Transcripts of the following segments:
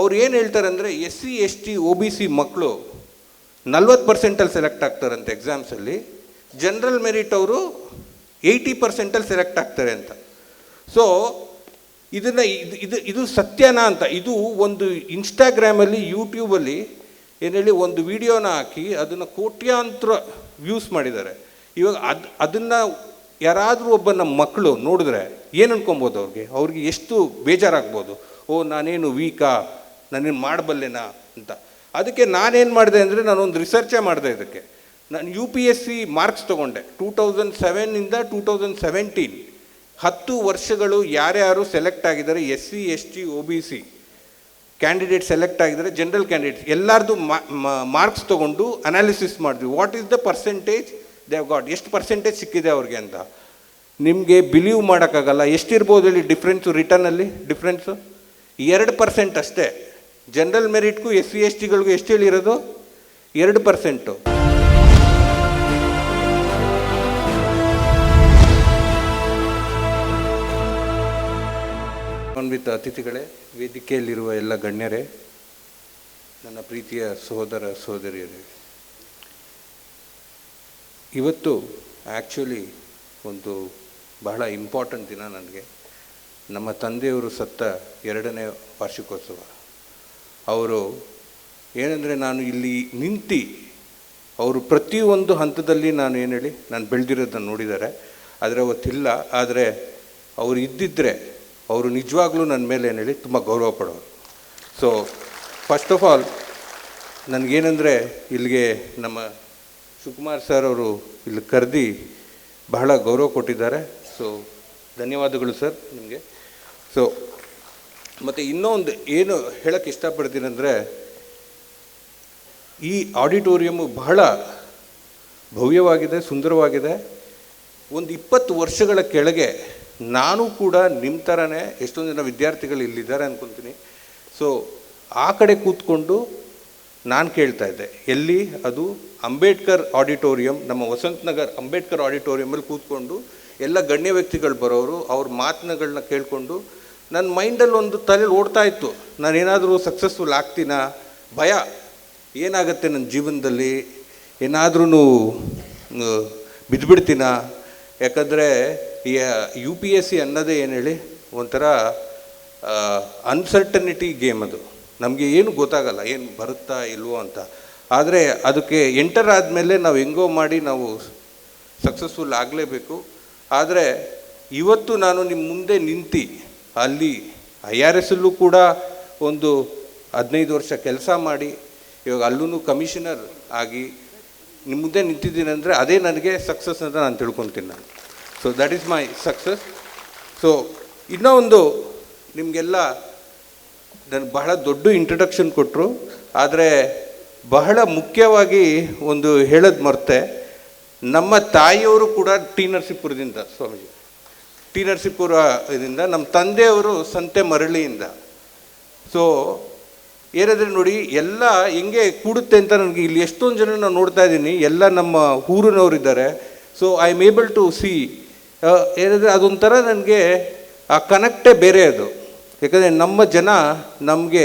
ಅವ್ರು ಏನು ಹೇಳ್ತಾರೆ ಅಂದರೆ S C, S T O B C ಮಕ್ಕಳು ನಲ್ವತ್ತು ಪರ್ಸೆಂಟಲ್ಲಿ ಸೆಲೆಕ್ಟ್ ಆಗ್ತಾರಂತೆ ಎಕ್ಸಾಮ್ಸಲ್ಲಿ ಜನರಲ್ ಮೆರಿಟ್ ಅವರು ಏಯ್ಟಿ ಪರ್ಸೆಂಟಲ್ಲಿ ಸೆಲೆಕ್ಟ್ ಆಗ್ತಾರೆ ಅಂತ. ಸೊ ಇದನ್ನು ಇದು ಇದು ಇದು ಸತ್ಯನಾ ಅಂತ. ಇದು ಒಂದು ಇನ್ಸ್ಟಾಗ್ರಾಮಲ್ಲಿ ಯೂಟ್ಯೂಬಲ್ಲಿ ಏನು ಹೇಳಿ ಒಂದು ವಿಡಿಯೋನ ಹಾಕಿ ಅದನ್ನು ಕೋಟ್ಯಾಂತರ ವ್ಯೂಸ್ ಮಾಡಿದ್ದಾರೆ. ಇವಾಗ ಅದು, ಅದನ್ನು ಯಾರಾದರೂ ಒಬ್ಬ ನಮ್ಮ ಮಕ್ಕಳು ನೋಡಿದ್ರೆ ಏನು ಅನ್ಕೊಬೋದು ಅವ್ರಿಗೆ? ಅವ್ರಿಗೆ ಎಷ್ಟು ಬೇಜಾರಾಗ್ಬೋದು? ಓ, ನಾನೇನು ವೀಕಾ ನಾನೇನು ಮಾಡಬಲ್ಲೆನಾ ಅಂತ. ಅದಕ್ಕೆ ನಾನೇನು ಮಾಡಿದೆ ಅಂದರೆ ನಾನೊಂದು ರಿಸರ್ಚೇ ಮಾಡಿದೆ ಇದಕ್ಕೆ. ನಾನು U P S C marks ತೊಗೊಂಡೆ. ಟೂ ತೌಸಂಡ್ ಸೆವೆನ್ನಿಂದ ಟೂ ತೌಸಂಡ್ ಸೆವೆಂಟೀನ್ ಹತ್ತು ವರ್ಷಗಳು ಯಾರ್ಯಾರು ಸೆಲೆಕ್ಟ್ ಆಗಿದ್ದಾರೆ S C S T O B C candidate select ಆಗಿದ್ದಾರೆ ಜನರಲ್ ಕ್ಯಾಂಡಿಡೇಟ್ಸ್ ಎಲ್ಲರದು ಮಾರ್ಕ್ಸ್ ತೊಗೊಂಡು ಅನಾಲಿಸಿಸ್ ಮಾಡಿದ್ವಿ. What is the percentage they've got ಎಷ್ಟು ಪರ್ಸೆಂಟೇಜ್ ಸಿಕ್ಕಿದೆ ಅವ್ರಿಗೆ ಅಂತ. ನಿಮಗೆ ಬಿಲೀವ್ ಮಾಡೋಕ್ಕಾಗಲ್ಲ. ಎಷ್ಟಿರ್ಬೋದು ಹೇಳಿ ಡಿಫ್ರೆನ್ಸು ರಿಟರ್ನಲ್ಲಿ ಡಿಫ್ರೆನ್ಸು ಎರಡು ಪರ್ಸೆಂಟ್ ಅಷ್ಟೇ. ಜನರಲ್ ಮೆರಿಟ್ಗೂ ಎಸ್ ಸಿ ಎಸ್ ಟಿಗಳಿಗೂ ಎಷ್ಟು ಹೇಳಿರೋದು ಎರಡು ಪರ್ಸೆಂಟು ಅನ್ವಿತ ಅತಿಥಿಗಳೇ, ವೇದಿಕೆಯಲ್ಲಿರುವ ಎಲ್ಲ ಗಣ್ಯರೇ, ನನ್ನ ಪ್ರೀತಿಯ ಸಹೋದರ ಸಹೋದರಿಯರೇ. ಇವತ್ತು ಆ್ಯಕ್ಚುಲಿ ಒಂದು ಬಹಳ ಇಂಪಾರ್ಟೆಂಟ್ ದಿನ ನನಗೆ. ನಮ್ಮ ತಂದೆಯವರು ಸತ್ತ ಎರಡನೇ ವಾರ್ಷಿಕೋತ್ಸವ. ಅವರು ಏನಂದರೆ ನಾನು ಇಲ್ಲಿ ನಿಂತು ಅವರು ಪ್ರತಿಯೊಂದು ಹಂತದಲ್ಲಿ ನಾನು ಏನು ಹೇಳಿ, ನಾನು ಬೆಳೆದಿರೋದನ್ನು ನೋಡಿದ್ದಾರೆ. ಆದರೆ ಅವತ್ತಿಲ್ಲ. ಆದರೆ ಅವರು ಇದ್ದಿದ್ದರೆ ಅವರು ನಿಜವಾಗ್ಲೂ ನನ್ನ ಮೇಲೆ ಏನು ಹೇಳಿ ತುಂಬ ಗೌರವ ಪಡೋರು. ಸೊ ಫಸ್ಟ್ ಆಫ್ ಆಲ್ ನನಗೇನೆಂದರೆ ಇಲ್ಲಿಗೆ ನಮ್ಮ ಶಿವಕುಮಾರ್ ಸರ್ ಅವರು ಇಲ್ಲಿ ಕರೆದಿ ಬಹಳ ಗೌರವ ಕೊಟ್ಟಿದ್ದಾರೆ. ಸೊ ಧನ್ಯವಾದಗಳು ಸರ್ ನಿಮಗೆ. ಸೊ ಮತ್ತು ಇನ್ನೊಂದು ಏನು ಹೇಳಕ್ಕೆ ಇಷ್ಟಪಡ್ತೀನಿ ಅಂದರೆ, ಈ ಆಡಿಟೋರಿಯಮ್ಮು ಬಹಳ ಭವ್ಯವಾಗಿದೆ, ಸುಂದರವಾಗಿದೆ. ಒಂದು ಇಪ್ಪತ್ತು ವರ್ಷಗಳ ಕೆಳಗೆ ನಾನು ಕೂಡ ನಿಮ್ಮ ಥರನೇ ಎಷ್ಟೊಂದು ಜನ ವಿದ್ಯಾರ್ಥಿಗಳು ಇಲ್ಲಿದ್ದಾರೆ ಅಂದ್ಕೊತೀನಿ ಸೊ ಆ ಕಡೆ ಕೂತ್ಕೊಂಡು ನಾನು ಕೇಳ್ತಾ ಇದ್ದೆ, ಎಲ್ಲಿ ಅದು ಅಂಬೇಡ್ಕರ್ ಆಡಿಟೋರಿಯಂ, ನಮ್ಮ ವಸಂತ ನಗರ್ ಅಂಬೇಡ್ಕರ್ ಆಡಿಟೋರಿಯಮಲ್ಲಿ ಕೂತ್ಕೊಂಡು ಎಲ್ಲ ಗಣ್ಯ ವ್ಯಕ್ತಿಗಳು ಬರೋರು, ಅವ್ರ ಮಾತುಗಳನ್ನ ಕೇಳಿಕೊಂಡು ನನ್ನ ಮೈಂಡಲ್ಲಿ ಒಂದು ತಲೆ ಓಡ್ತಾ ಇತ್ತು. ನಾನೇನಾದರೂ ಸಕ್ಸಸ್ಫುಲ್ ಆಗ್ತೀನ? ಭಯ. ಏನಾಗುತ್ತೆ ನನ್ನ ಜೀವನದಲ್ಲಿ? ಏನಾದ್ರೂ ಬಿದ್ದುಬಿಡ್ತೀನ ಯಾಕಂದರೆ ಯು ಪಿ ಎಸ್ ಸಿ ಅನ್ನೋದೇ ಏನು ಹೇಳಿ? ಒಂಥರ ಅನ್ಸರ್ಟನಿಟಿ ಗೇಮ್ ಅದು. ನಮಗೆ ಏನು ಗೊತ್ತಾಗಲ್ಲ, ಏನು ಬರುತ್ತಾ ಇಲ್ವೋ ಅಂತ. ಆದರೆ ಅದಕ್ಕೆ ಎಂಟರ್ ಆದಮೇಲೆ ನಾವು ಹೆಂಗೋ ಮಾಡಿ ನಾವು ಸಕ್ಸಸ್ಫುಲ್ ಆಗಲೇಬೇಕು. ಆದರೆ, ಇವತ್ತು ನಾನು ನಿಮ್ಮ ಮುಂದೆ ನಿಂತು ಅಲ್ಲಿ ಐ ಆರ್ ಎಸ್ ಕೂಡ ಒಂದು ಹದಿನೈದು ವರ್ಷ ಕೆಲಸ ಮಾಡಿ, ಇವಾಗ ಅಲ್ಲೂ ಕಮಿಷನರ್ ಆಗಿ ನಿಮ್ಮ ಮುಂದೆ ನಿಂತಿದ್ದೀನಿ ಅಂದರೆ ಅದೇ ನನಗೆ ಸಕ್ಸಸ್ ಅಂತ ನಾನು ತಿಳ್ಕೊತೀನಿ ನಾನು. So that is my success so ಇನ್ನೂ ಒಂದು ನಿಮಗೆಲ್ಲ ನನಗೆ ಬಹಳ ದೊಡ್ಡ ಇಂಟ್ರಡಕ್ಷನ್ ಕೊಟ್ಟರು ಆದರೆ ಬಹಳ ಮುಖ್ಯವಾಗಿ ಒಂದು ಹೇಳೋದು ಮರ್ತೆ, ನಮ್ಮ ತಾಯಿಯವರು ಕೂಡ ಟಿ ನರಸೀಪುರದಿಂದ ಸ್ವಾಮೀಜಿ. ಟಿ ನರಸೀಪುರ ಇದರಿಂದ ನಮ್ಮ ತಂದೆಯವರು ಸಂತೆ ಮರಳಿಯಿಂದ. ಸೊ ಏನಾದರೆ ನೋಡಿ, ಎಲ್ಲ ಹೆಂಗೆ ಕೂಡುತ್ತೆ ಅಂತ ನನಗೆ ಇಲ್ಲಿ ಎಷ್ಟೊಂದು ಜನ ನಾನು ನೋಡ್ತಾ ಇದ್ದೀನಿ, ಎಲ್ಲ ನಮ್ಮ ಊರಿನವರಿದ್ದಾರೆ. So I am able to see ಏನಾದರೆ ಅದೊಂಥರ ನನಗೆ, ಆ ಕನೆಕ್ಟೇ ಬೇರೆ ಅದು. ಯಾಕಂದರೆ ನಮ್ಮ ಜನ ನಮಗೆ,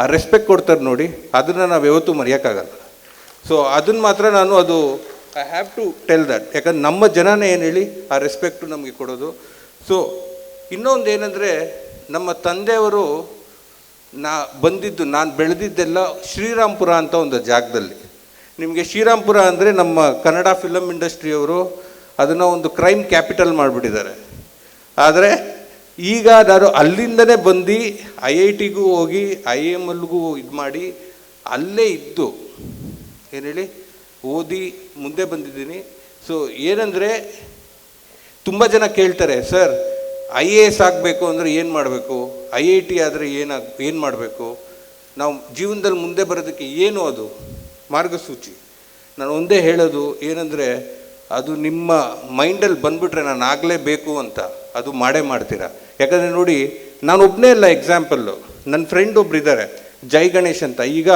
ಆ ರೆಸ್ಪೆಕ್ಟ್ ಕೊಡ್ತಾರೆ ನೋಡಿ, ಅದನ್ನು ನಾವು ಯಾವತ್ತೂ ಮರೆಯೋಕ್ಕಾಗಲ್ಲ. ಸೊ ಅದನ್ನು ಮಾತ್ರ ನಾನು ಅದು I have to tell that ಯಾಕಂದ್ರೆ ನಮ್ಮ ಜನನೇ ಏನು ಹೇಳಿ, ಆ ರೆಸ್ಪೆಕ್ಟು ನಮಗೆ ಕೊಡೋದು. ಸೊ ಇನ್ನೊಂದು ಏನಂದರೆ ನಮ್ಮ ತಂದೆಯವರು ನಾ ಬಂದಿದ್ದು, ನಾನು ಬೆಳೆದಿದ್ದೆಲ್ಲ ಶ್ರೀರಾಮ್ಪುರ ಅಂತ ಒಂದು ಜಾಗದಲ್ಲಿ. ನಿಮಗೆ ಶ್ರೀರಾಮ್ಪುರ ಅಂದರೆ ನಮ್ಮ ಕನ್ನಡ ಫಿಲಮ್ ಇಂಡಸ್ಟ್ರಿಯವರು ಅದನ್ನು ಒಂದು ಕ್ರೈಮ್ ಕ್ಯಾಪಿಟಲ್ ಮಾಡಿಬಿಟ್ಟಿದ್ದಾರೆ. ಆದರೆ ಈಗ ನಾನು ಅಲ್ಲಿಂದನೇ ಬಂದು ಐ ಐ ಟಿಗೂ ಹೋಗಿ, ಐ ಎಂ ಎಲ್ಗೂ ಇದು ಮಾಡಿ, ಅಲ್ಲೇ ಇದ್ದು. ಏನು ಹೇಳಿ? ಓದಿ ಮುಂದೆ ಬಂದಿದ್ದೀನಿ. ಸೊ ಏನಂದರೆ ತುಂಬ ಜನ ಕೇಳ್ತಾರೆ, ಸರ್, ಐ ಎ ಎಸ್ ಆಗಬೇಕು ಅಂದರೆ ಏನು ಮಾಡಬೇಕು? ಐ ಐ ಟಿ ಆದರೆ ಏನಾಗ ಏನು ಮಾಡಬೇಕು? ನಾವು ಜೀವನದಲ್ಲಿ ಮುಂದೆ ಬರೋದಕ್ಕೆ ಏನು ಅದು ಮಾರ್ಗಸೂಚಿ? ನಾನು ಒಂದೇ ಹೇಳೋದು ಏನಂದರೆ, ಅದು ನಿಮ್ಮ ಮೈಂಡಲ್ಲಿ ಬಂದುಬಿಟ್ರೆ ನಾನು ಆಗಲೇಬೇಕು ಅಂತ. ಅದು ಮಾಡೇ ಮಾಡ್ತೀರಾ? ಯಾಕಂದರೆ ನೋಡಿ, ನಾನು ಒಬ್ಬನೇ ಇಲ್ಲ ಎಕ್ಸಾಂಪಲ್ಲು ನನ್ನ ಫ್ರೆಂಡ್ ಒಬ್ರು ಇದ್ದಾರೆ ಜೈ ಗಣೇಶ್ ಅಂತ. ಈಗ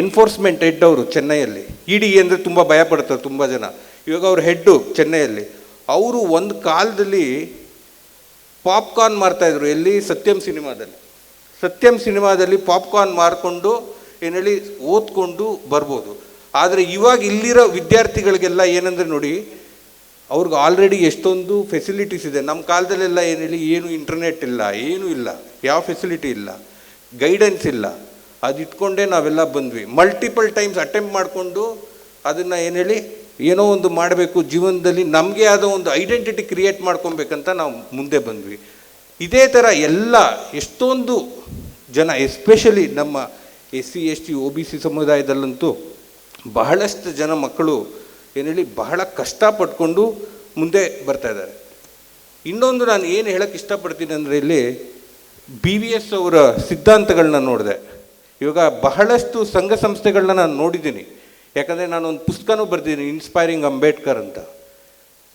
ಎನ್ಫೋರ್ಸ್ಮೆಂಟ್ ಹೆಡ್ ಅವರು ಚೆನ್ನೈಯಲ್ಲಿ. ಇಡಿ ಅಂದರೆ ತುಂಬ ಭಯ ಪಡ್ತಾರೆ ತುಂಬ ಜನ. ಇವಾಗ ಅವ್ರ ಹೆಡ್ಡು ಚೆನ್ನೈಯಲ್ಲಿ. ಅವರು ಒಂದು ಕಾಲದಲ್ಲಿ ಪಾಪ್ಕಾರ್ನ್ ಮಾರ್ತಾಯಿದ್ರು ಎಲ್ಲಿ? ಸತ್ಯಂ ಸಿನಿಮಾದಲ್ಲಿ. ಸತ್ಯಂ ಸಿನಿಮಾದಲ್ಲಿ ಪಾಪ್ಕಾರ್ನ್ ಮಾರ್ಕೊಂಡು ಏನು ಹೇಳಿ ಓದ್ಕೊಂಡು ಬರ್ಬೋದು. ಆದರೆ ಇವಾಗ ಇಲ್ಲಿರೋ ವಿದ್ಯಾರ್ಥಿಗಳಿಗೆಲ್ಲ ಏನಂದರೆ ನೋಡಿ, ಅವ್ರಿಗೆ ಆಲ್ರೆಡಿ ಎಷ್ಟೊಂದು ಫೆಸಿಲಿಟೀಸ್ ಇದೆ. ನಮ್ಮ ಕಾಲದಲ್ಲೆಲ್ಲ ಏನು ಹೇಳಿ, ಏನು ಇಂಟರ್ನೆಟ್ ಇಲ್ಲ, ಏನೂ ಇಲ್ಲ, ಯಾವ ಫೆಸಿಲಿಟಿ ಇಲ್ಲ ಗೈಡೆನ್ಸ್ ಇಲ್ಲ. ಅದು ಇಟ್ಕೊಂಡೇ ನಾವೆಲ್ಲ ಬಂದ್ವಿ. ಮಲ್ಟಿಪಲ್ ಟೈಮ್ಸ್ ಅಟೆಂಪ್ಟ್ ಮಾಡಿಕೊಂಡು ಅದನ್ನು ಏನು ಹೇಳಿ ಏನೋ ಒಂದು ಮಾಡಬೇಕು ಜೀವನದಲ್ಲಿ ನಮಗೆ ಆದ ಒಂದು ಐಡೆಂಟಿಟಿ ಕ್ರಿಯೇಟ್ ಮಾಡ್ಕೊಬೇಕಂತ ನಾವು ಮುಂದೆ ಬಂದ್ವಿ. ಇದೇ ಥರ ಎಲ್ಲ ಎಷ್ಟೊಂದು ಜನ ಎಸ್ಪೆಷಲಿ ನಮ್ಮ S C S T O B C ಸಮುದಾಯದಲ್ಲಂತೂ ಬಹಳಷ್ಟು ಜನ ಮಕ್ಕಳು ಏನು ಹೇಳಿ ಬಹಳ ಕಷ್ಟಪಟ್ಕೊಂಡು ಮುಂದೆ ಬರ್ತಾ ಇದ್ದಾರೆ. ಇನ್ನೊಂದು ನಾನು ಏನು ಹೇಳಕ್ಕೆ ಇಷ್ಟಪಡ್ತೀನಿ ಅಂದರೆ ಇಲ್ಲಿ ಬಿ ವಿ ಎಸ್ ಅವರ ಸಿದ್ಧಾಂತಗಳನ್ನ ನೋಡಿದೆ. ಇವಾಗ ಬಹಳಷ್ಟು ಸಂಘ ಸಂಸ್ಥೆಗಳನ್ನ ನಾನು ನೋಡಿದ್ದೀನಿ. ಯಾಕಂದರೆ ನಾನು ಒಂದು ಪುಸ್ತಕನೂ ಬರೆದಿದ್ದೀನಿ ಇನ್ಸ್ಪೈರಿಂಗ್ ಅಂಬೇಡ್ಕರ್ ಅಂತ.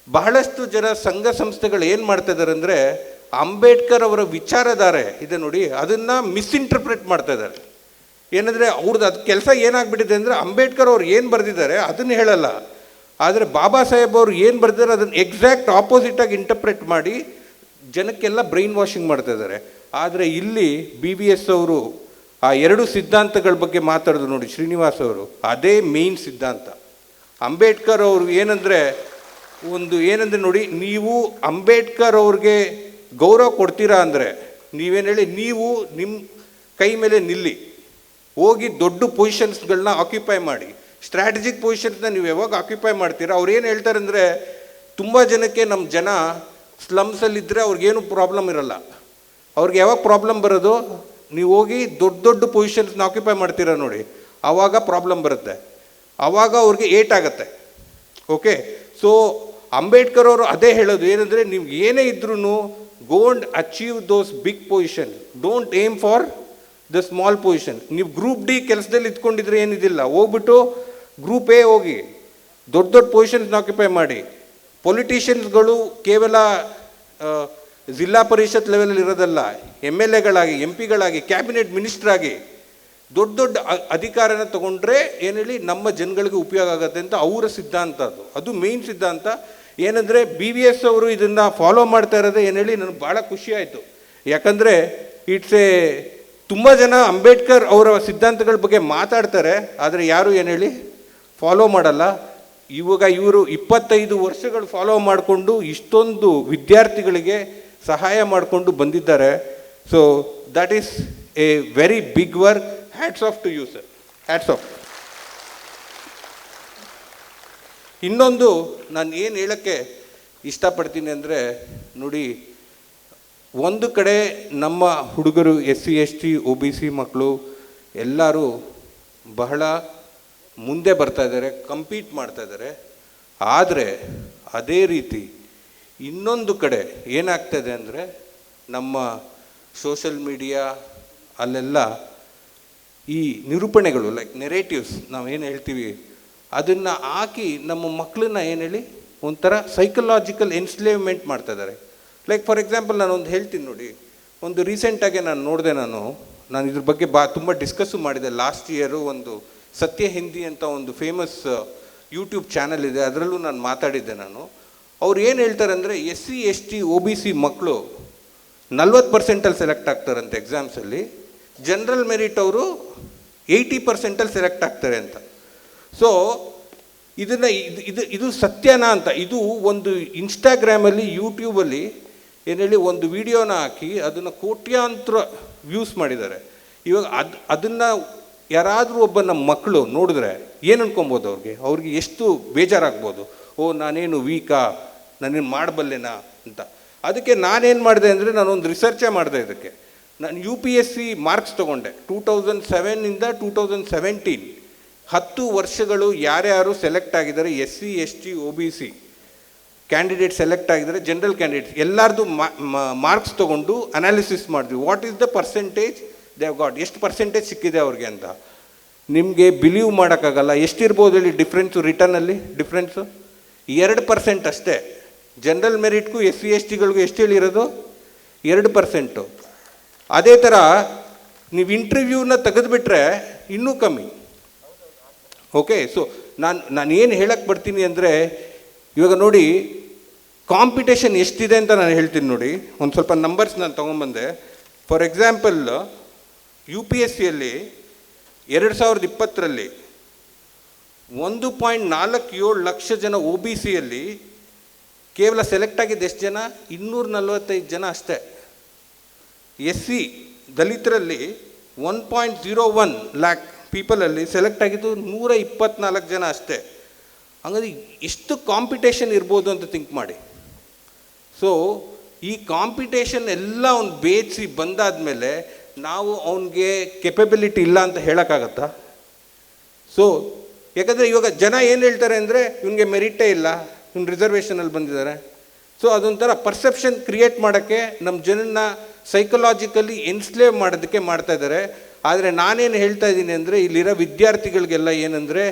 ಬಹಳಷ್ಟು ಜನ ಸಂಘ ಸಂಸ್ಥೆಗಳು ಏನು ಮಾಡ್ತಾ ಇದ್ದಾರೆ ಅಂದರೆ ಅಂಬೇಡ್ಕರ್ ಅವರ ವಿಚಾರಧಾರೆ ಇದೆ ನೋಡಿ, ಅದನ್ನು ಮಿಸ್ಇಂಟರ್ಪ್ರೆಟ್ ಮಾಡ್ತಾ ಇದ್ದಾರೆ ಏನಂದರೆ ಅವ್ರದ್ದು ಅದು ಕೆಲಸ ಏನಾಗ್ಬಿಟ್ಟಿದೆ ಅಂದರೆ ಅಂಬೇಡ್ಕರ್ ಅವ್ರು ಏನು ಬರೆದಿದ್ದಾರೆ ಅದನ್ನು ಹೇಳಲ್ಲ. ಆದರೆ ಬಾಬಾ ಸಾಹೇಬ್ ಅವರು ಏನು ಬರೆದಿದ್ದಾರೆ ಅದನ್ನು ಎಕ್ಸಾಕ್ಟ್ ಆಪೋಸಿಟಾಗಿ ಇಂಟರ್ಪ್ರೆಟ್ ಮಾಡಿ ಜನಕ್ಕೆಲ್ಲ ಬ್ರೈನ್ ವಾಷಿಂಗ್ ಮಾಡ್ತಾ ಇದ್ದಾರೆ ಆದರೆ ಇಲ್ಲಿ ಬಿ ಬಿ ಎಸ್ ಅವರು ಆ ಎರಡು ಸಿದ್ಧಾಂತಗಳ ಬಗ್ಗೆ ಮಾತಾಡೋದು ನೋಡಿ ಶ್ರೀನಿವಾಸ್ ಅವರು. ಅದೇ ಮೇನ್ ಸಿದ್ಧಾಂತ. ಅಂಬೇಡ್ಕರ್ ಅವರು ಏನಂದರೆ, ಒಂದು ಏನಂದರೆ ನೋಡಿ, ನೀವು ಅಂಬೇಡ್ಕರ್ ಅವ್ರಿಗೆ ಗೌರವ ಕೊಡ್ತೀರಾ ಅಂದರೆ, ನೀವೇನು ಹೇಳಿ, ನೀವು ನಿಮ್ಮ ಕೈ ಮೇಲೆ ನಿಲ್ಲಿ. ಹೋಗಿ ದೊಡ್ಡ ಪೊಸಿಷನ್ಸ್ಗಳನ್ನ ಆಕ್ಯುಪೈ ಮಾಡಿ. ಸ್ಟ್ರಾಟಜಿಕ್ ಪೊಸಿಷನ್ಸ್ನ ನೀವು ಯಾವಾಗ ಆಕ್ಯುಪೈ ಮಾಡ್ತೀರಾ? ಅವ್ರು ಏನು ಹೇಳ್ತಾರೆ ಅಂದರೆ, ತುಂಬ ಜನಕ್ಕೆ ನಮ್ಮ ಜನ ಸ್ಲಮ್ಸಲ್ಲಿದ್ದರೆ ಅವ್ರಿಗೇನು ಪ್ರಾಬ್ಲಮ್ ಇರಲ್ಲ. ಅವ್ರಿಗೆ ಯಾವಾಗ ಪ್ರಾಬ್ಲಮ್ ಬರೋದು? ನೀವು ಹೋಗಿ ದೊಡ್ಡ ದೊಡ್ಡ ಪೊಸಿಷನ್ಸ್ನ ಆಕ್ಯುಪೈ ಮಾಡ್ತೀರಾ ನೋಡಿ ಆವಾಗ ಪ್ರಾಬ್ಲಮ್ ಬರುತ್ತೆ. ಆವಾಗ ಅವ್ರಿಗೆ ಏಟ್ ಆಗುತ್ತೆ. ಓಕೆ ಸೊ ಅಂಬೇಡ್ಕರ್ ಅವರು ಅದೇ ಹೇಳೋದು, ಏನಂದರೆ ನೀವು ಏನೇ ಇದ್ರೂ go and achieve those big position don't aim for the small position ನೀವು ಗ್ರೂಪ್ ಡಿ ಕೆಲಸದಲ್ಲಿ ಇದ್ಕೊಂಡಿದ್ರೆ ಏನಿದಿಲ್ಲ. ಹೋಗ್ಬಿಟ್ಟು ಗ್ರೂಪ್ ಎ ಹೋಗಿ, ದೊಡ್ಡ ದೊಡ್ಡ ಪೊಸಿಷನ್ಸ್ನ ಆಕ್ಯುಪೈ ಮಾಡಿ. ಪೊಲಿಟಿಷಿಯನ್ಸ್ಗಳು ಕೇವಲ ಜಿಲ್ಲಾ ಪರಿಷತ್ ಲೆವೆಲಲ್ಲಿ ಇರೋದಲ್ಲ ಎಂ ಎಲ್ ಎಗಳಾಗಿ ಎಂ ಪಿಗಳಾಗಿ ಕ್ಯಾಬಿನೆಟ್ ಮಿನಿಸ್ಟರ್ ಆಗಿ ದೊಡ್ಡ ದೊಡ್ಡ ಅಧಿಕಾರನ ತಗೊಂಡ್ರೆ ಏನೇಳಿ ನಮ್ಮ ಜನಗಳಿಗೆ ಉಪಯೋಗ ಆಗುತ್ತೆ ಅಂತ ಅವರ ಸಿದ್ಧಾಂತ ಅದು. ಅದು ಮೇನ್ ಸಿದ್ಧಾಂತ. ಏನಂದರೆ ಬಿ ವಿ ಎಸ್ ಅವರು ಇದನ್ನು ಫಾಲೋ ಮಾಡ್ತಾ ಇರೋದೇ ಏನೇಳಿ ನನಗೆ ಭಾಳ ಖುಷಿ ಆಯಿತು. ಯಾಕಂದರೆ ಇಟ್ಸ್ ಎ ತುಂಬ ಜನ ಅಂಬೇಡ್ಕರ್ ಅವರ ಸಿದ್ಧಾಂತಗಳ ಬಗ್ಗೆ ಮಾತಾಡ್ತಾರೆ, ಆದರೆ ಯಾರು ಏನು ಹೇಳಿ ಫಾಲೋ ಮಾಡಲ್ಲ. ಇವಾಗ ಇವರು ಇಪ್ಪತ್ತೈದು ವರ್ಷಗಳು ಫಾಲೋ ಮಾಡಿಕೊಂಡು ಇಷ್ಟೊಂದು ವಿದ್ಯಾರ್ಥಿಗಳಿಗೆ ಸಹಾಯ ಮಾಡಿಕೊಂಡು ಬಂದಿದ್ದಾರೆ. So that is a very big work hats off to you sir hats off ಇನ್ನೊಂದು ನಾನು ಏನು ಹೇಳೋಕ್ಕೆ ಇಷ್ಟಪಡ್ತೀನಿ ಅಂದರೆ, ನೋಡಿ, ಒಂದು ಕಡೆ ನಮ್ಮ ಹುಡುಗರು S C, S T O B C ಮಕ್ಕಳು ಎಲ್ಲರೂ ಬಹಳ ಮುಂದೆ ಬರ್ತಾ ಇದ್ದಾರೆ ಕಂಪೀಟ್ ಮಾಡ್ತಾ ಇದ್ದಾರೆ. ಆದರೆ, ಅದೇ ರೀತಿ ಇನ್ನೊಂದು ಕಡೆ ಏನಾಗ್ತದೆ ಅಂದರೆ ನಮ್ಮ ಸೋಷಲ್ ಮೀಡಿಯಾ ಅಲ್ಲೆಲ್ಲ ಈ ನಿರೂಪಣೆಗಳು ಲೈಕ್ ನೆರೇಟಿವ್ಸ್ ಏನು ಹೇಳ್ತೀವಿ, ಅದನ್ನು ಹಾಕಿ ನಮ್ಮ ಮಕ್ಕಳನ್ನ ಏನು ಹೇಳಿ, ಒಂಥರ ಸೈಕಲಾಜಿಕಲ್ ಎನ್ಸ್ಲೇವ್ಮೆಂಟ್ ಮಾಡ್ತಾ ಇದ್ದಾರೆ ಲೈಕ್ ಫಾರ್ ಎಕ್ಸಾಂಪಲ್ ನಾನು ಒಂದು ಹೇಳ್ತೀನಿ ನೋಡಿ, ಒಂದು ರೀಸೆಂಟಾಗಿ ನಾನು ನೋಡಿದೆ ನಾನು ನಾನು ಇದ್ರ ಬಗ್ಗೆ ಬಾ, ತುಂಬ ಡಿಸ್ಕಸ್ಸು ಮಾಡಿದೆ. ಲಾಸ್ಟ್ ಇಯರು ಒಂದು ಸತ್ಯ ಹಿಂದಿ ಅಂತ ಒಂದು ಫೇಮಸ್ ಯೂಟ್ಯೂಬ್ ಚಾನಲ್ ಇದೆ, ಅದರಲ್ಲೂ ನಾನು ಮಾತಾಡಿದ್ದೆ ನಾನು. ಅವ್ರು ಏನು ಹೇಳ್ತಾರೆ ಅಂದರೆ S C, S T O B C ಮಕ್ಕಳು ನಲ್ವತ್ತು ಪರ್ಸೆಂಟಲ್ಲಿ ಸೆಲೆಕ್ಟ್ ಆಗ್ತಾರಂತೆ ಎಕ್ಸಾಮ್ಸಲ್ಲಿ ಜನರಲ್ ಮೆರಿಟ್ ಅವರು ಏಯ್ಟಿ ಪರ್ಸೆಂಟಲ್ಲಿ ಸೆಲೆಕ್ಟ್ ಆಗ್ತಾರೆ ಅಂತ. ಸೊ ಇದನ್ನು ಇದು ಇದು ಇದು ಸತ್ಯನಾ ಅಂತ. ಇದು ಒಂದು ಇನ್ಸ್ಟಾಗ್ರಾಮಲ್ಲಿ ಯೂಟ್ಯೂಬಲ್ಲಿ ಏನು ಹೇಳಿ ಒಂದು ವಿಡಿಯೋನ ಹಾಕಿ ಅದನ್ನು ಕೋಟ್ಯಾಂತರ ವ್ಯೂಸ್ ಮಾಡಿದ್ದಾರೆ. ಇವಾಗ ಅದು, ಅದನ್ನು ಯಾರಾದರೂ ಒಬ್ಬ ನಮ್ಮ ಮಕ್ಕಳು ನೋಡಿದ್ರೆ ಏನು ಅನ್ಕೊಬೋದು ಅವ್ರಿಗೆ? ಅವ್ರಿಗೆ ಎಷ್ಟು ಬೇಜಾರಾಗ್ಬೋದು? ಓ, ನಾನೇನು ವೀಕಾ ನಾನೇನು ಮಾಡಬಲ್ಲೆನಾ ಅಂತ. ಅದಕ್ಕೆ ನಾನೇನು ಮಾಡಿದೆ ಅಂದರೆ ನಾನೊಂದು ರಿಸರ್ಚೇ ಮಾಡಿದೆ ಇದಕ್ಕೆ. ನಾನು U P S C marks ತೊಗೊಂಡೆ. ಟೂ ತೌಸಂಡ್ ಸೆವೆನ್ನಿಂದ ಟೂ ತೌಸಂಡ್ ಸೆವೆಂಟೀನ್ ಹತ್ತು ವರ್ಷಗಳು ಯಾರ್ಯಾರು ಸೆಲೆಕ್ಟ್ ಆಗಿದ್ದಾರೆ S C S T O B C candidate select ಆಗಿದ್ದಾರೆ ಜನರಲ್ ಕ್ಯಾಂಡಿಡೇಟ್ಸ್ ಎಲ್ಲರದು ಮಾರ್ಕ್ಸ್ ತೊಗೊಂಡು ಅನಾಲಿಸಿಸ್ ಮಾಡಿದ್ವಿ. What is the percentage they've got ಎಷ್ಟು ಪರ್ಸೆಂಟೇಜ್ ಸಿಕ್ಕಿದೆ ಅವ್ರಿಗೆ ಅಂತ. ನಿಮಗೆ ಬಿಲೀವ್ ಮಾಡೋಕ್ಕಾಗಲ್ಲ. ಎಷ್ಟಿರ್ಬೋದು ಹೇಳಿ ಡಿಫ್ರೆನ್ಸು ರಿಟರ್ನಲ್ಲಿ ಡಿಫ್ರೆನ್ಸು ಎರಡು ಪರ್ಸೆಂಟ್ ಅಷ್ಟೇ. ಜನರಲ್ ಮೆರಿಟ್ಗೂ ಎಸ್ ಸಿ ಎಸ್ ಟಿಗಳಿಗೂ ಎಷ್ಟು ಹೇಳಿರೋದು? ಎರಡು ಪರ್ಸೆಂಟು ಅದೇ ಥರ ನೀವು ಇಂಟರ್ವ್ಯೂನ ತೆಗೆದುಬಿಟ್ರೆ ಇನ್ನೂ ಕಮ್ಮಿ. ಓಕೆ ಸೊ ನಾನು ನಾನು ಏನು ಹೇಳಕ್ಕೆ ಬರ್ತೀನಿ ಅಂದರೆ, ಇವಾಗ ನೋಡಿ ಕಾಂಪಿಟೇಷನ್ ಎಷ್ಟಿದೆ ಅಂತ ನಾನು ಹೇಳ್ತೀನಿ ನೋಡಿ. ಒಂದು ಸ್ವಲ್ಪ ನಂಬರ್ಸ್ ನಾನು ತೊಗೊಂಬಂದೆ. For example U P S ಸಿಯಲ್ಲಿ ಎರಡು ಸಾವಿರದ ಇಪ್ಪತ್ತರಲ್ಲಿ ಒಂದು ಪಾಯಿಂಟ್ ನಾಲ್ಕು ಏಳು ಲಕ್ಷ ಜನ ಒ ಬಿ ಸಿಯಲ್ಲಿ ಕೇವಲ ಸೆಲೆಕ್ಟ್ ಆಗಿದ್ದು ಎಷ್ಟು ಜನ? ಇನ್ನೂರ ನಲವತ್ತೈದು ಜನ ಅಷ್ಟೇ. S C ದಲಿತರಲ್ಲಿ one point zero one lakh ಪೀಪಲಲ್ಲಿ select ಆಗಿದ್ದು ನೂರ ಇಪ್ಪತ್ನಾಲ್ಕು ಜನ ಅಷ್ಟೇ. ಹಂಗಾದ್ರೆ ಎಷ್ಟು ಕಾಂಪಿಟೇಷನ್ ಇರ್ಬೋದು ಅಂತ ಥಿಂಕ್ ಮಾಡಿ. ಸೊ ಈ ಕಾಂಪಿಟೇಷನ್ ಎಲ್ಲ ಅವ್ನು ಬೇಯಿಸಿ ಬಂದಾದಮೇಲೆ ನಾವು ಅವನಿಗೆ ಕೆಪಬಿಲಿಟಿ ಇಲ್ಲ ಅಂತ ಹೇಳೋಕ್ಕಾಗತ್ತಾ? ಸೊ ಯಾಕಂದರೆ ಇವಾಗ ಜನ ಏನು ಹೇಳ್ತಾರೆ ಅಂದರೆ ಇವನಿಗೆ ಮೆರಿಟೇ ಇಲ್ಲ, ಇವ್ನು ರಿಸರ್ವೇಷನಲ್ಲಿ ಬಂದಿದ್ದಾರೆ. ಸೊ ಅದೊಂಥರ ಪರ್ಸೆಪ್ಷನ್ ಕ್ರಿಯೇಟ್ ಮಾಡೋಕ್ಕೆ ನಮ್ಮ ಜನನ ಸೈಕಲಾಜಿಕಲಿ ಎನ್ಸ್ಲೇವ್ ಮಾಡೋದಕ್ಕೆ ಮಾಡ್ತಾ ಇದ್ದಾರೆ. ಆದರೆ ನಾನೇನು ಹೇಳ್ತಾ ಇದ್ದೀನಿ ಅಂದರೆ ಇಲ್ಲಿರೋ ವಿದ್ಯಾರ್ಥಿಗಳಿಗೆಲ್ಲ ಏನಂದರೆ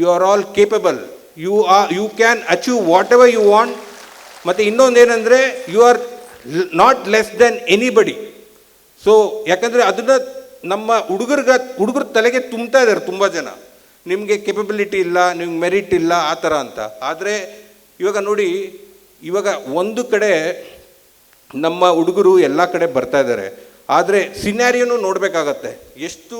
you are all capable you are you can achieve whatever you want ಮತ್ತು ಇನ್ನೊಂದು ಏನಂದರೆ you are not less than anybody so ಯಾಕಂದರೆ ಅದನ್ನು ನಮ್ಮ ಹುಡುಗರ್ಗ, ಹುಡುಗರ ತಲೆಗೆ ತುಂಬ್ತಾ ಇದ್ದಾರೆ ತುಂಬ ಜನ. ನಿಮಗೆ ಕೆಪಬಿಲಿಟಿ ಇಲ್ಲ, ನಿಮ್ಗೆ ಮೆರಿಟ್ ಇಲ್ಲ, ಆ ಥರ ಅಂತ. ಆದರೆ ಇವಾಗ ನೋಡಿ, ಇವಾಗ ಒಂದು ಕಡೆ ನಮ್ಮ ಹುಡುಗರು ಎಲ್ಲ ಕಡೆ ಬರ್ತಾ ಇದ್ದಾರೆ. ಆದರೆ ಸಿನಾರಿಯೋನು ನೋಡಬೇಕಾಗತ್ತೆ. ಎಷ್ಟು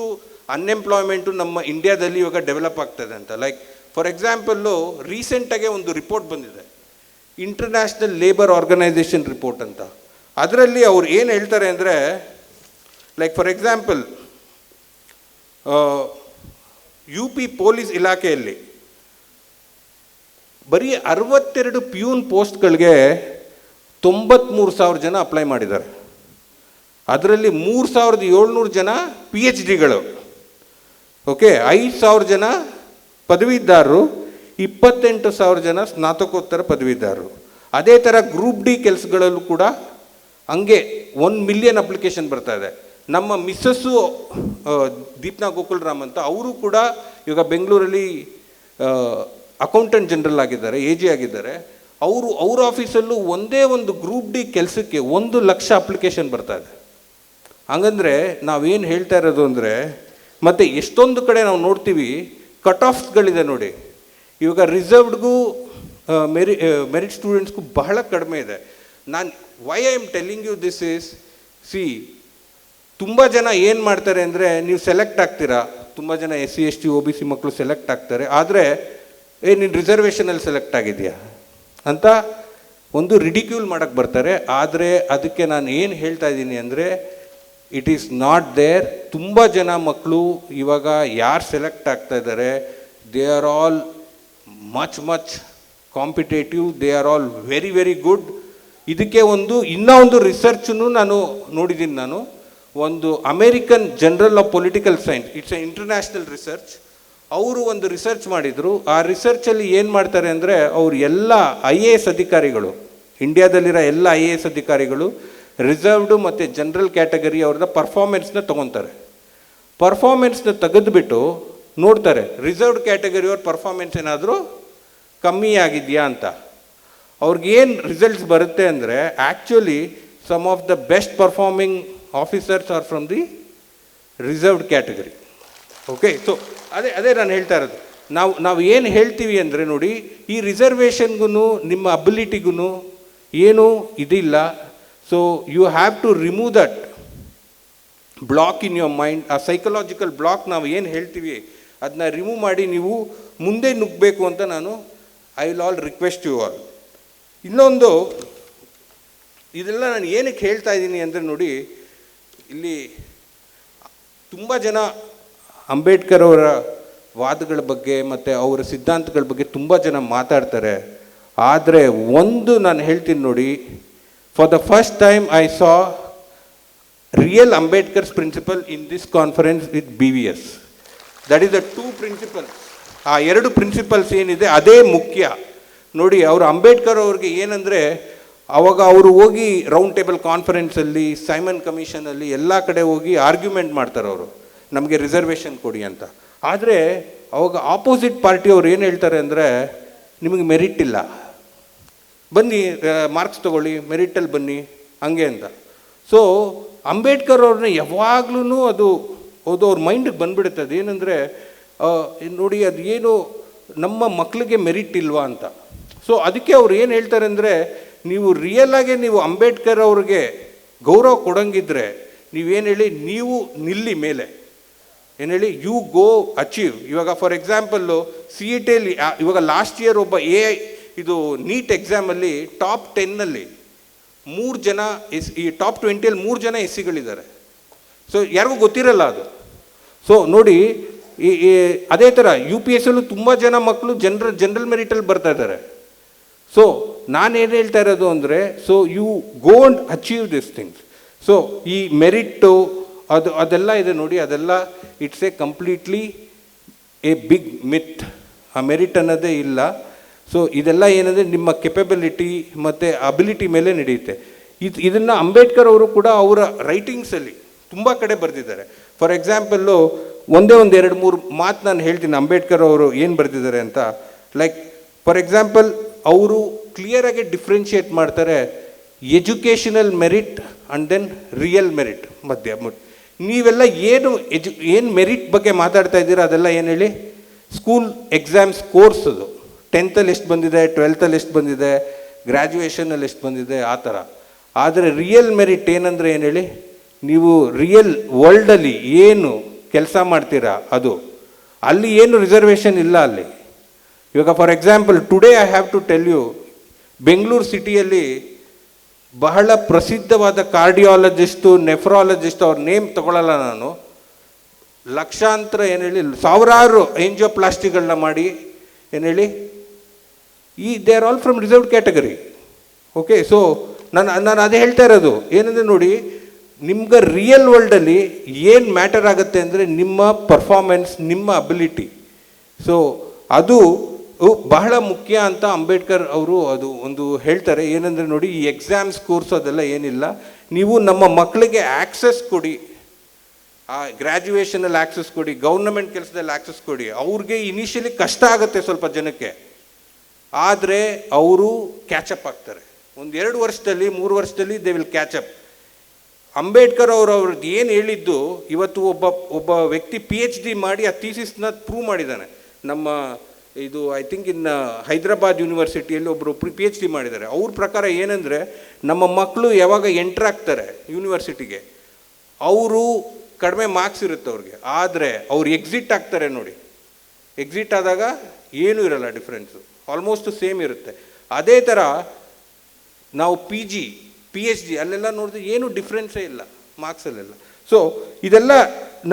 ಅನ್ಎಂಪ್ಲಾಯ್ಮೆಂಟು ನಮ್ಮ ಇಂಡಿಯಾದಲ್ಲಿ ಇವಾಗ ಡೆವಲಪ್ ಆಗ್ತದೆ ಅಂತ. ಲೈಕ್ ಫಾರ್ ಎಕ್ಸಾಂಪಲ್ಲು ರೀಸೆಂಟಾಗೆ ಒಂದು ರಿಪೋರ್ಟ್ ಬಂದಿದೆ. ಇಂಟರ್ನ್ಯಾಷನಲ್ ಲೇಬರ್ ಆರ್ಗನೈಸೇಷನ್ ರಿಪೋರ್ಟ್ ಅಂತ. ಅದರಲ್ಲಿ ಅವ್ರು ಏನು ಹೇಳ್ತಾರೆ ಅಂದರೆ like for example U P police ಇಲಾಖೆಯಲ್ಲಿ ಬರೀ ಅರವತ್ತೆರಡು ಪ್ಯೂನ್ ಪೋಸ್ಟ್ಗಳಿಗೆ ತೊಂಬತ್ತ್ಮೂರು ಸಾವಿರ ಜನ ಅಪ್ಲೈ ಮಾಡಿದ್ದಾರೆ. ಅದರಲ್ಲಿ ಮೂರು ಸಾವಿರದ ಏಳ್ನೂರು ಜನ ಪಿ ಎಚ್ ಡಿಗಳು ಓಕೆ ಐದು ಸಾವಿರ ಜನ ಪದವೀಧರರು, ಇಪ್ಪತ್ತೆಂಟು ಸಾವಿರ ಜನ ಸ್ನಾತಕೋತ್ತರ ಪದವೀಧರರು. ಅದೇ ಥರ ಗ್ರೂಪ್ ಡಿ ಕೆಲಸಗಳಲ್ಲೂ ಕೂಡ ಹಂಗೆ ಒನ್ ಮಿಲಿಯನ್ ಅಪ್ಲಿಕೇಶನ್ ಬರ್ತಾ ಇದೆ. ನಮ್ಮ ಮಿಸ್ಸಸ್ಸು ದೀಪ್ನಾ ಗೋಕುಲ್ರಾಮ್ ಅಂತ ಅವರು ಕೂಡ ಇವಾಗ ಬೆಂಗಳೂರಲ್ಲಿ ಅಕೌಂಟೆಂಟ್ ಜನರಲ್ ಆಗಿದ್ದಾರೆ ಎ ಜಿ ಆಗಿದ್ದಾರೆ. ಅವರು ಅವ್ರ ಆಫೀಸಲ್ಲೂ ಒಂದೇ ಒಂದು ಗ್ರೂಪ್ ಡಿ ಕೆಲಸಕ್ಕೆ ಒಂದು ಲಕ್ಷ ಅಪ್ಲಿಕೇಶನ್ ಬರ್ತಾ ಇದೆ. ಹಾಗಂದರೆ ನಾವೇನು ಹೇಳ್ತಾ ಇರೋದು ಅಂದರೆ, ಮತ್ತು ಎಷ್ಟೊಂದು ಕಡೆ ನಾವು ನೋಡ್ತೀವಿ ಕಟ್ ಆಫ್ಗಳಿದೆ ನೋಡಿ. ಇವಾಗ ರಿಸರ್ವ್ಡ್ಗೂ ಮೆರಿ ಮೆರಿಟ್ ಸ್ಟೂಡೆಂಟ್ಸ್ಗೂ ಬಹಳ ಕಡಿಮೆ ಇದೆ. ನಾನು why I am telling you this is see ತುಂಬ ಜನ ಏನು ಮಾಡ್ತಾರೆ ಅಂದರೆ ನೀವು ಸೆಲೆಕ್ಟ್ ಆಗ್ತೀರಾ? ತುಂಬ ಜನ S C S T O B C ಮಕ್ಕಳು ಸೆಲೆಕ್ಟ್ ಆಗ್ತಾರೆ. ಆದರೆ, ಏ, ನೀನು ರಿಸರ್ವೇಷನಲ್ಲಿ ಸೆಲೆಕ್ಟ್ ಆಗಿದೆಯಾ? ಅಂತ ಒಂದು ರಿಡಿಕ್ಯೂಲ್ ಮಾಡೋಕ್ಕೆ ಬರ್ತಾರೆ. ಆದರೆ, ಅದಕ್ಕೆ ನಾನು ಏನು ಹೇಳ್ತಾ ಇದ್ದೀನಿ ಅಂದರೆ ಇಟ್ ಈಸ್ ನಾಟ್ ದೇರ್ ತುಂಬ ಜನ ಮಕ್ಕಳು ಇವಾಗ ಯಾರು ಸೆಲೆಕ್ಟ್ ಆಗ್ತಾ ಇದ್ದಾರೆ they are all much much competitive they are all very very good ಇದಕ್ಕೆ ಒಂದು, ಇನ್ನೂ ಒಂದು ರಿಸರ್ಚನ್ನು ನಾನು ನೋಡಿದ್ದೀನಿ ನಾನು. ಒಂದು American journal of political science it's a international research ಅವರು ಒಂದು ರಿಸರ್ಚ್ ಮಾಡಿದರು. ಆ ರಿಸರ್ಚಲ್ಲಿ ಏನು ಮಾಡ್ತಾರೆ ಅಂದರೆ ಅವರು ಎಲ್ಲ ಐ ಎ ಎಸ್ ಅಧಿಕಾರಿಗಳು ಇಂಡಿಯಾದಲ್ಲಿರೋ ಎಲ್ಲ ಐ ಎ ಎಸ್ ಅಧಿಕಾರಿಗಳು ರಿಸರ್ವ್ಡು ಮತ್ತು ಜನರಲ್ ಕ್ಯಾಟಗರಿ ಅವ್ರನ್ನ ಪರ್ಫಾರ್ಮೆನ್ಸ್ನ ತೊಗೊತಾರೆ. ಪರ್ಫಾರ್ಮೆನ್ಸ್ನ ತೆಗೆದುಬಿಟ್ಟು ನೋಡ್ತಾರೆ ರಿಸರ್ವ್ಡ್ ಕ್ಯಾಟಗರಿಯವ್ರ ಪರ್ಫಾರ್ಮೆನ್ಸ್ ಏನಾದರೂ ಕಮ್ಮಿ ಆಗಿದೆಯಾ ಅಂತ. ಅವ್ರಿಗೇನು ರಿಸಲ್ಟ್ಸ್ ಬರುತ್ತೆ ಅಂದರೆ actually some of the best performing officers are from the reserved category okay so ಅದೇ ಅದೇ ನಾನು ಹೇಳ್ತಾ ಇರೋದು. ನಾವು ನಾವು ಏನು ಹೇಳ್ತೀವಿ ಅಂದರೆ ನೋಡಿ, ಈ ರಿಸರ್ವೇಷನ್ಗೂ ನಿಮ್ಮ ಅಬಿಲಿಟಿಗೂ ಏನೂ ಇದಿಲ್ಲ. So you have to remove that block in your mind ಆ ಸೈಕಲಾಜಿಕಲ್ ಬ್ಲಾಕ್ ನಾವು ಏನು ಹೇಳ್ತೀವಿ ಅದನ್ನ ರಿಮೂವ್ ಮಾಡಿ ನೀವು ಮುಂದೆ ನುಗ್ಗಬೇಕು ಅಂತ ನಾನು I will all request you all ಇನ್ನೊಂದು, ಇದೆಲ್ಲ ನಾನು ಏನಕ್ಕೆ ಹೇಳ್ತಾ ಇದ್ದೀನಿ ಅಂದರೆ ನೋಡಿ ಇಲ್ಲಿ ತುಂಬ ಜನ ಅಂಬೇಡ್ಕರ್ ಅವರ ವಾದಗಳ ಬಗ್ಗೆ ಮತ್ತು ಅವರ ಸಿದ್ಧಾಂತಗಳ ಬಗ್ಗೆ ತುಂಬ ಜನ ಮಾತಾಡ್ತಾರೆ. ಆದರೆ ಒಂದು ನಾನು ಹೇಳ್ತೀನಿ ನೋಡಿ for the first time I saw real Ambedkar's principle in this conference with B V S that is the two principles ಆ ಎರಡು ಪ್ರಿನ್ಸಿಪಲ್ಸ್ ಏನಿದೆ, ಅದೇ ಮುಖ್ಯ. ನೋಡಿ, ಅವರು ಅಂಬೇಡ್ಕರ್ ಅವ್ರಿಗೆ ಏನಂದರೆ ಅವಾಗ ಅವರು ಹೋಗಿ ರೌಂಡ್ ಟೇಬಲ್ ಕಾನ್ಫರೆನ್ಸಲ್ಲಿ ಸೈಮನ್ ಕಮಿಷನಲ್ಲಿ ಎಲ್ಲ ಕಡೆ ಹೋಗಿ ಆರ್ಗ್ಯುಮೆಂಟ್ ಮಾಡ್ತಾರೆ ಅವರು. ನಮಗೆ ರಿಸರ್ವೇಷನ್ ಕೊಡಿ ಅಂತ. ಆದರೆ ಅವಾಗ ಆಪೋಸಿಟ್ ಪಾರ್ಟಿಯವ್ರು ಏನು ಹೇಳ್ತಾರೆ ಅಂದರೆ, ನಿಮಗೆ ಮೆರಿಟ್ ಇಲ್ಲ. ಬನ್ನಿ ಮಾರ್ಕ್ಸ್ ತಗೊಳ್ಳಿ ಮೆರಿಟಲ್ಲಿ ಬನ್ನಿ, ಹಂಗೆ ಅಂತ. ಸೊ ಅಂಬೇಡ್ಕರ್ ಅವ್ರನ್ನ ಯಾವಾಗ್ಲೂ ಅದು ಅದು ಅವ್ರ ಮೈಂಡಿಗೆ ಬಂದ್ಬಿಡುತ್ತೆ. ಏನಂದರೆ ನೋಡಿ ಅದು ಏನು ನಮ್ಮ ಮಕ್ಕಳಿಗೆ ಮೆರಿಟ್ ಇಲ್ವಾ ಅಂತ. ಸೊ ಅದಕ್ಕೆ ಅವ್ರು ಏನು ಹೇಳ್ತಾರೆ ಅಂದರೆ ನೀವು ರಿಯಲ್ ಆಗಿ ನೀವು ಅಂಬೇಡ್ಕರ್ ಅವ್ರಿಗೆ ಗೌರವ ಕೊಡಂಗಿದ್ರೆ ನೀವೇನು ಹೇಳಿ, ನೀವು ನಿಲ್ಲಿ ಮೇಲೆ. ಏನು ಹೇಳಿ ಯು ಗೋ ಅಚೀವ್ ಇವಾಗ ಫಾರ್ ಎಕ್ಸಾಂಪಲ್ಲು ಸಿ ಇ ಟಿಯಲ್ಲಿ ಇವಾಗ ಲಾಸ್ಟ್ ಇಯರ್ ಒಬ್ಬ ಎ ಐ ಇದು ನೀಟ್ ಎಕ್ಸಾಮಲ್ಲಿ ಟಾಪ್ ಟೆನ್ನಲ್ಲಿ ಮೂರು ಜನ ಎಸ್, ಈ ಟಾಪ್ ಟ್ವೆಂಟಿಯಲ್ಲಿ ಮೂರು ಜನ ಎಸ್ ಸಿಗಳಿದ್ದಾರೆ ಸೊ ಯಾರಿಗೂ ಗೊತ್ತಿರಲ್ಲ ಅದು. ಸೊ ನೋಡಿ, ಈ ಅದೇ ಥರ ಯು ಪಿ ಎಸ್ ಅಲ್ಲೂ ತುಂಬ ಜನ ಮಕ್ಕಳು ಜನರಲ್ ಜನರಲ್ ಮೆರಿಟಲ್ಲಿ ಬರ್ತಾ ಇದ್ದಾರೆ. ಸೊ ನಾನು ಏನು ಹೇಳ್ತಾ ಇರೋದು ಅಂದರೆ so you go and achieve this things so ಈ ಮೆರಿಟ್ಟು ಅದು, ಅದೆಲ್ಲ ಇದೆ ನೋಡಿ, ಅದೆಲ್ಲ it's a completely a big myth ಆ ಮೆರಿಟ್ ಅನ್ನೋದೇ ಇಲ್ಲ. ಸೊ ಇದೆಲ್ಲ ಏನಂದರೆ, ನಿಮ್ಮ ಕೆಪಬಿಲಿಟಿ ಮತ್ತು ಅಬಿಲಿಟಿ ಮೇಲೆ ನಡೆಯುತ್ತೆ. ಇದು, ಇದನ್ನು ಅಂಬೇಡ್ಕರ್ ಅವರು ಕೂಡ ಅವರ ರೈಟಿಂಗ್ಸಲ್ಲಿ ತುಂಬ ಕಡೆ ಬರೆದಿದ್ದಾರೆ. ಫಾರ್ ಎಕ್ಸಾಂಪಲ್ಲು ಒಂದೇ ಒಂದು ಎರಡು ಮೂರು ಮಾತು ನಾನು ಹೇಳ್ತೀನಿ. ಅಂಬೇಡ್ಕರ್ ಅವರು ಏನು ಬರೆದಿದ್ದಾರೆ ಅಂತ? ಲೈಕ್ ಫಾರ್ ಎಕ್ಸಾಂಪಲ್ ಅವರು ಕ್ಲಿಯರಾಗಿ ಡಿಫ್ರೆನ್ಷಿಯೇಟ್ ಮಾಡ್ತಾರೆ educational merit and then real merit ಮಧ್ಯ. ನೀವೆಲ್ಲ ಏನು ಎಜು ಏನು ಮೆರಿಟ್ ಬಗ್ಗೆ ಮಾತಾಡ್ತಾ ಇದ್ದೀರಾ ಅದೆಲ್ಲ ಏನು ಹೇಳಿ? ಸ್ಕೂಲ್ ಎಕ್ಸಾಮ್ಸ್ ಕೋರ್ಸ್ ಅದು. ಟೆಂತಲ್ಲಿ ಎಷ್ಟು ಬಂದಿದೆ ಟ್ವೆಲ್ತಲ್ಲಿ ಎಷ್ಟು ಬಂದಿದೆ ಗ್ರ್ಯಾಜುಯೇಷನಲ್ಲಿ ಎಷ್ಟು ಬಂದಿದೆ, ಆ ಥರ. ಆದರೆ ರಿಯಲ್ ಮೆರಿಟ್ ಏನಂದರೆ ಏನು ಹೇಳಿ? ನೀವು ರಿಯಲ್ ವರ್ಲ್ಡಲ್ಲಿ ಏನು ಕೆಲಸ ಮಾಡ್ತೀರಾ ಅದು. ಅಲ್ಲಿ ಏನು ರಿಸರ್ವೇಷನ್ ಇಲ್ಲ ಅಲ್ಲಿ. ಇವಾಗ for example today I have to tell you Bengaluru ಸಿಟಿಯಲ್ಲಿ ಬಹಳ ಪ್ರಸಿದ್ಧವಾದ ಕಾರ್ಡಿಯಾಲಜಿಸ್ಟು ನೆಫ್ರಾಲಜಿಸ್ಟ್ ಅವ್ರ ನೇಮ್ ತಗೊಳ್ಳಲ್ಲ ನಾನು. ಲಕ್ಷಾಂತರ ಏನು ಹೇಳಿ, ಸಾವಿರಾರು ಏಂಜಿಯೋಪ್ಲಾಸ್ಟಿಗಳನ್ನ ಮಾಡಿ, ಏನು ಹೇಳಿ, ಈ they are all from reserve category okay so ನಾನು ನಾನು ಅದೇ ಹೇಳ್ತಾ ಇರೋದು, ಏನಂದರೆ ನೋಡಿ, ನಿಮ್ಗೆ ರಿಯಲ್ ವರ್ಲ್ಡಲ್ಲಿ ಏನು ಮ್ಯಾಟರ್ ಆಗುತ್ತೆ ಅಂದರೆ ನಿಮ್ಮ ಪರ್ಫಾರ್ಮೆನ್ಸ್ ನಿಮ್ಮ ಅಬಿಲಿಟಿ ಸೊ ಅದು ಬಹಳ ಮುಖ್ಯ ಅಂತ ಅಂಬೇಡ್ಕರ್ ಅವರು ಅದು ಒಂದು ಹೇಳ್ತಾರೆ. ಏನಂದರೆ ನೋಡಿ, ಈ ಎಕ್ಸಾಮ್ಸ್ ಕೋರ್ಸ್ ಅದೆಲ್ಲ ಏನಿಲ್ಲ. ನೀವು ನಮ್ಮ ಮಕ್ಕಳಿಗೆ ಆ್ಯಕ್ಸಸ್ ಕೊಡಿ. ಆ ಗ್ರ್ಯಾಜುಯೇಷನಲ್ಲಿ ಆ್ಯಕ್ಸಸ್ ಕೊಡಿ ಗೌರ್ನಮೆಂಟ್ ಕೆಲಸದಲ್ಲಿ ಆ್ಯಕ್ಸಸ್ ಕೊಡಿ. ಅವ್ರಿಗೆ ಇನಿಷಿಯಲಿ ಕಷ್ಟ ಆಗುತ್ತೆ ಸ್ವಲ್ಪ ಜನಕ್ಕೆ. ಆದರೆ ಅವರು ಕ್ಯಾಚಪ್ ಆಗ್ತಾರೆ. ಒಂದು ಎರಡು ವರ್ಷದಲ್ಲಿ, ಮೂರು ವರ್ಷದಲ್ಲಿ ದೇ ವಿಲ್ ಕ್ಯಾಚಪ್ ಅಂಬೇಡ್ಕರ್ ಅವರು ಅವ್ರದ್ದು ಏನು ಹೇಳಿದ್ದು, ಇವತ್ತು ಒಬ್ಬ ಒಬ್ಬ ವ್ಯಕ್ತಿ ಪಿ ಎಚ್ ಡಿ ಮಾಡಿ ಆ ಥೀಸಿಸ್ನ ಪ್ರೂವ್ ಮಾಡಿದ್ದಾನೆ. ನಮ್ಮ ಇದು ಐ ಥಿಂಕ್ ಇನ್ ಹೈದರಾಬಾದ್ ಯೂನಿವರ್ಸಿಟಿಯಲ್ಲಿ ಒಬ್ಬರು ಪಿ ಎಚ್ ಡಿ ಮಾಡಿದ್ದಾರೆ. ಅವ್ರ ಪ್ರಕಾರ ಏನಂದರೆ, ನಮ್ಮ ಮಕ್ಕಳು ಯಾವಾಗ ಎಂಟ್ರ್ ಆಗ್ತಾರೆ ಯೂನಿವರ್ಸಿಟಿಗೆ, ಅವರು ಕಡಿಮೆ ಮಾರ್ಕ್ಸ್ ಇರುತ್ತೆ ಅವ್ರಿಗೆ. ಆದರೆ ಅವ್ರು ಎಕ್ಸಿಟ್ ಆಗ್ತಾರೆ ನೋಡಿ. ಎಕ್ಸಿಟ್ ಆದಾಗ ಏನೂ ಇರಲ್ಲ ಡಿಫ್ರೆನ್ಸು ಆಲ್ಮೋಸ್ಟ್ ಸೇಮ್ ಇರುತ್ತೆ. ಅದೇ ಥರ ನಾವು P G P H D ಅಲ್ಲೆಲ್ಲ ನೋಡಿದ್ರೆ ಏನು ಡಿಫ್ರೆನ್ಸೇ ಇಲ್ಲ ಮಾರ್ಕ್ಸಲ್ಲೆಲ್ಲ ಸೊ ಇದೆಲ್ಲ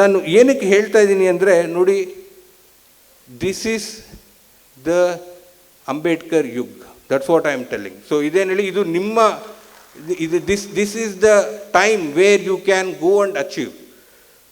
ನಾನು ಏನಕ್ಕೆ ಹೇಳ್ತಾ ಇದ್ದೀನಿ ಅಂದರೆ ನೋಡಿ this is the Ambedkar Yug. That's what I am telling so ಇದೇನು ಹೇಳಿ, ಇದು ನಿಮ್ಮ, ಇದು- this this is the time where you can go and achieve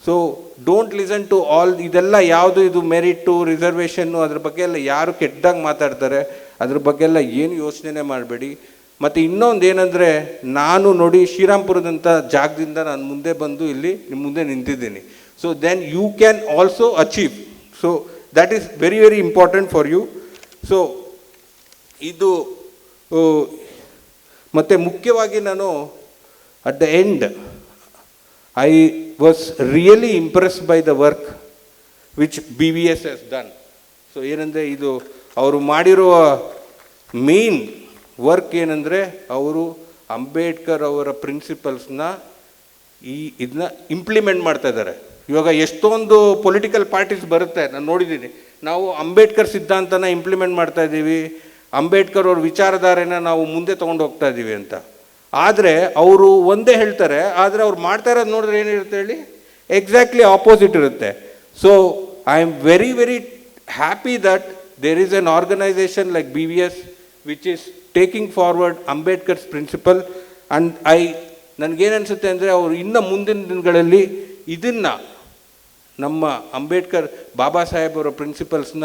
so don't listen to all ಇದೆಲ್ಲ ಯಾವುದು ಇದು ಮೆರಿಟು, ರಿಸರ್ವೇಷನ್ನು, ಅದ್ರ ಬಗ್ಗೆ ಎಲ್ಲ ಯಾರು ಕೆಟ್ಟದಾಗಿ ಮಾತಾಡ್ತಾರೆ, ಅದ್ರ ಬಗ್ಗೆ ಎಲ್ಲ ಏನು ಯೋಚನೆ ಮಾಡಬೇಡಿ. ಮತ್ತು ಇನ್ನೊಂದು ಏನಂದರೆ, ನಾನು ನೋಡಿ ಶ್ರೀರಾಮ್ಪುರದಂಥ ಜಾಗದಿಂದ ನಾನು ಮುಂದೆ ಬಂದು ಇಲ್ಲಿ ನಿಮ್ಮ ಮುಂದೆ ನಿಂತಿದ್ದೀನಿ. So then you can also achieve so that is very very important for you so ಇದು ಮತ್ತು ಮುಖ್ಯವಾಗಿ ನಾನು at the end I was really impressed by the work which B V S S done so ಏನಂದರೆ ಇದು ಅವರು ಮಾಡಿರುವ main work ಏನಂದರೆ ಅವರು ಅಂಬೇಡ್ಕರ್ ಅವರ ಪ್ರಿನ್ಸಿಪಲ್ಸ್ನ ಈ ಇದನ್ನ ಇಂಪ್ಲಿಮೆಂಟ್ ಮಾಡ್ತಾ ಇದ್ದಾರೆ. ಇವಾಗ ಎಷ್ಟೊಂದು ಪೊಲಿಟಿಕಲ್ ಪಾರ್ಟೀಸ್ ಬರುತ್ತೆ, ನಾನು ನೋಡಿದ್ದೀನಿ. ನಾವು ಅಂಬೇಡ್ಕರ್ ಸಿದ್ಧಾಂತನ ಇಂಪ್ಲಿಮೆಂಟ್ ಮಾಡ್ತಾ ಇದ್ದೀವಿ. ಅಂಬೇಡ್ಕರ್ ಅವ್ರ ವಿಚಾರಧಾರೆನ ನಾವು ಮುಂದೆ ತೊಗೊಂಡು ಹೋಗ್ತಾ ಇದ್ದೀವಿ ಅಂತ. ಆದರೆ ಅವರು ಒಂದೇ ಹೇಳ್ತಾರೆ, ಆದರೆ ಅವ್ರು ಮಾಡ್ತಾ ಇರೋದು ನೋಡಿದ್ರೆ ಏನಿರುತ್ತೆ ಹೇಳಿ? ಎಕ್ಸಾಕ್ಟ್ಲಿ ಆಪೋಸಿಟ್ ಇರುತ್ತೆ. So I am very very happy that there is an organization like B V S which is taking forward Ambedkar's principle and I ನನಗೇನು ಅನಿಸುತ್ತೆ ಅಂದರೆ ಅವರು ಇನ್ನು ಮುಂದಿನ ದಿನಗಳಲ್ಲಿ ಇದನ್ನು ನಮ್ಮ ಅಂಬೇಡ್ಕರ್ ಬಾಬಾ ಸಾಹೇಬರ ಪ್ರಿನ್ಸಿಪಲ್ಸ್ನ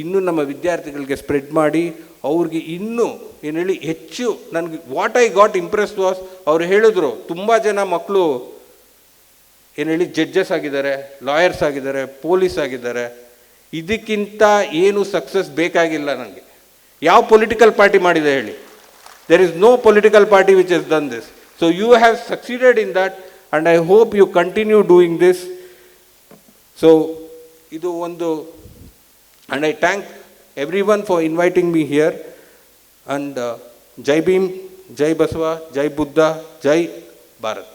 ಇನ್ನೂ ನಮ್ಮ ವಿದ್ಯಾರ್ಥಿಗಳಿಗೆ ಸ್ಪ್ರೆಡ್ ಮಾಡಿ, ಅವ್ರಿಗೆ ಇನ್ನೂ ಏನು ಹೇಳಿ ಹೆಚ್ಚು ನನಗೆ what I got impress was ಅವ್ರು ಹೇಳಿದ್ರು, ತುಂಬ ಜನ ಮಕ್ಕಳು ಏನು ಹೇಳಿ ಜಡ್ಜಸ್ ಆಗಿದ್ದಾರೆ ಲಾಯರ್ಸ್ ಆಗಿದ್ದಾರೆ ಪೊಲೀಸ್ ಆಗಿದ್ದಾರೆ, ಇದಕ್ಕಿಂತ ಏನು ಸಕ್ಸಸ್ ಬೇಕಾಗಿಲ್ಲ ನನಗೆ ಯಾವ ಪೊಲಿಟಿಕಲ್ ಪಾರ್ಟಿ ಮಾಡಿದೆ ಹೇಳಿ. There is no political party which is done this so you have succeeded in that and I hope you continue doing this so ಇದು ಒಂದು and I thank everyone for inviting me here and ಜೈ ಭೀಮ್ ಜೈ ಬಸವ ಜೈ ಬುದ್ಧ ಜೈ ಭಾರತ್